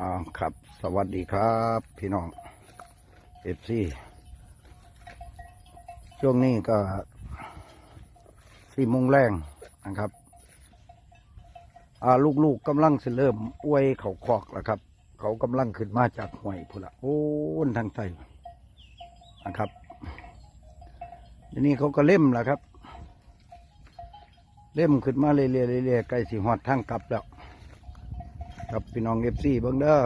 อ่าครับ สวัสดีครับ พี่น้องเอฟซีช่วงนี้ก็สี่โมงแรงนะครับ อ่า ลูกๆกำลังจะเริ่มอวยเขาคอกแล้วครับ เขากำลังขึ้นมาจากห้วยพุ่นละโอ้นทางใต้นะครับทีนี้เขาก็เล่มแล้วครับ เล่มขึ้นมาเรื่อยๆเรื่อยๆใกล้สิหอดทางกลับแล้ว ครับพี่น้องเอฟซีเบิ้งเด้อ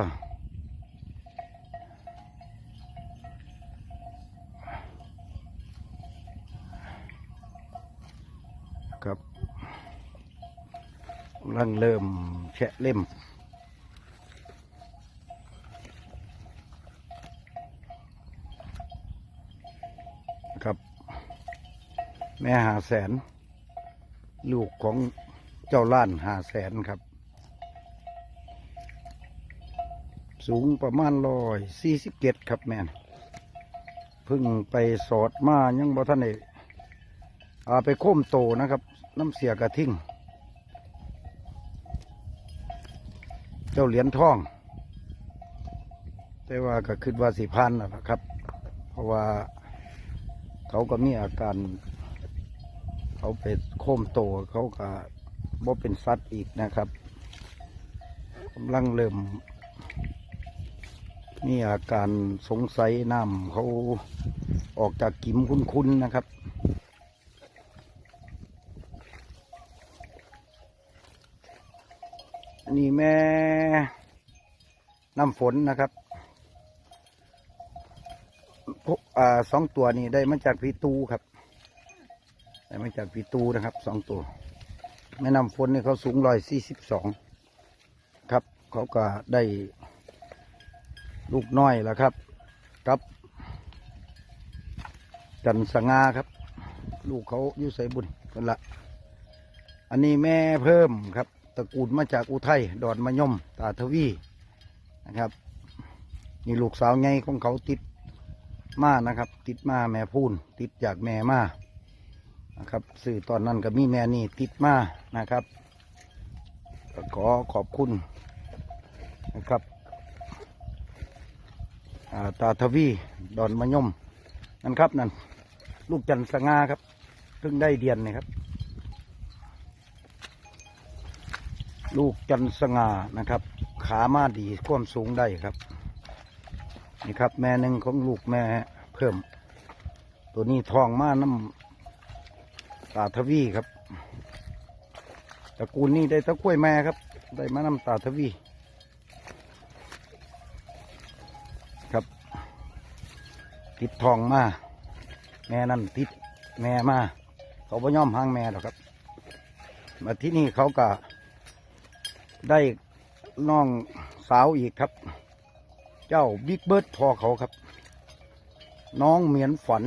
ครับกำลังเริ่มแฉะเล่มครับแม่หาแสน ลูกของเจ้าล้านหาแสนครับ สูงประมาณร้อยสี่สิบเจ็ดครับแม่นพิ่งไปสอดมายังบ่ท่านเอกอาไปโค้มโตนะครับ น้ำเสียกระทิ่งเจ้าเหรียญทอง แต่ว่าก็คิดว่าสิพันนะนะครับ เพราะว่าเขาก็มีอาการ เขาไปโค้มโตเขาก็บ่เป็นสัตว์อีกนะครับกำลังเริ่ม มีอาการสงสัยน้ำเขาออกจากกิมคุ้นๆนะครับ อันนี้แม่น้ำฝนนะครับพวกอ่าสองตัวนี้ได้มาจากพีตูครับ ได้มาจากพีตูนะครับสองตัว แม่น้ำฝนนี่เขาสูงร้อยสี่สิบสองครับ เขาก็ได้ ลูกน้อยแล้วครับ กับ จันสงาครับ ลูกเขาอยู่ใส่บุญกันละอันนี้แม่เพิ่มครับตระกูลมาจากอุทัยดอนมะยมตาทวีนะครับนี่ลูกสาวไงของเขาติดมานะครับ ติดมาแม่พูนติดจากแม่มานะครับสื่อตอนนั้นก็มีแม่นี่ติดมานะครับขอขอบคุณนะครับ ตาทวีดอนมะยมนั่นครับนั่นลูกจันทร์สง่าครับเพิ่งได้เดียนนี่ครับ ลูกจันทร์สง่านะครับ ขามาดีความสูงได้ครับ นี่ครับ แม่หนึ่งของลูกแม่เพิ่ม ตัวนี้ทองมาน้ำตาทวีครับตระกูลนี้ได้ตะกล้วยแม่ครับ ได้มาน้ำตาทวี ครับ ติดทองมาแม่นั่นติดแม่มาเขาบ่ยอมห่างแม่หรอกครับ มาที่นี่เขาก็ได้น้องสาวอีกครับ เจ้าบิ๊กเบิร์ดพอเขาครับ น้องเหมียนฝัน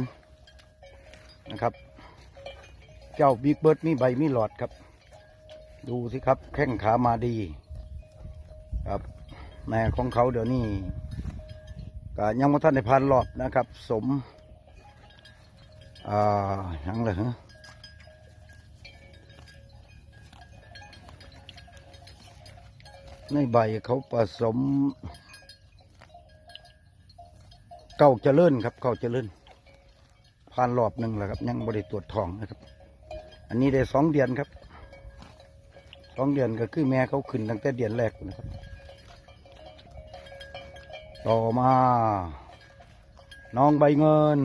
นะครับ เจ้าบิ๊กเบิร์ดมีใบมีหลอดครับ ดูสิครับแข้งขามาดี ครับแม่ของเขาเดี๋ยวนี้ ก็ยังม่ทันได้ผ่านรอบนะครับ สมอ่ายังเลยฮะในใบเขาผสม เก้าเจริญครับ เก้าเจริญผ่านรอบหนึ่งแล้วครับ ยังบริตรวจทองนะครับ อันนี้ได้สองเดือนครับสองเดือนก็คือแม่เขาขึ้นตั้งแต่เดือนแรกนะครับ ต่อมา น้องใบเงิน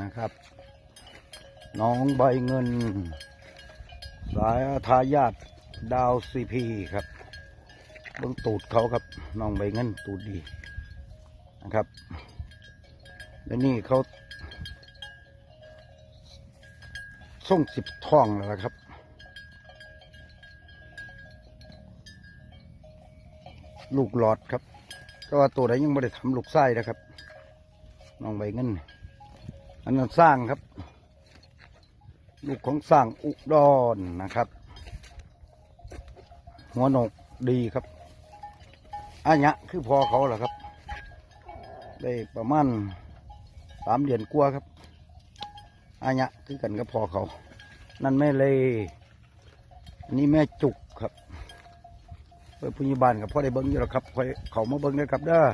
นะครับ น้องใบเงิน สายทายาทดาวซีพีครับเบื้องตูดเขาครับ น้องใบเงินตูดดีนะครับ และนี่เขาส่งสิบท่องแล้วครับลูกหลอดครับ ก็ว่าตัวไหนยังไม่ได้ทำลูกไส้นะครับน้องใบเงินอันนั้นสร้างครับ ลูกของสร้างอุดรนะครับ หัวหนกดีครับอันยะคือพอเขาแหละครับ ได้ประมาณสามเดือนกลัวครับอันยะคือกันกับพอเขา นั่นแม่เลยอันนี้แม่จุก เปิดพยาบาลกับพ่อได้เบิ้งอยู่แล้วครับคอยเขามาเบิ้งด้ครับเด้อ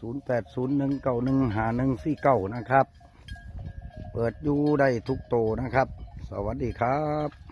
ศูนย์แปดศูนย์หนึ่งเก้าหนึ่งหาหนึ่งสี่เก้านะครับ เปิดอยู่ได้ทุกโตนะครับ สวัสดีครับ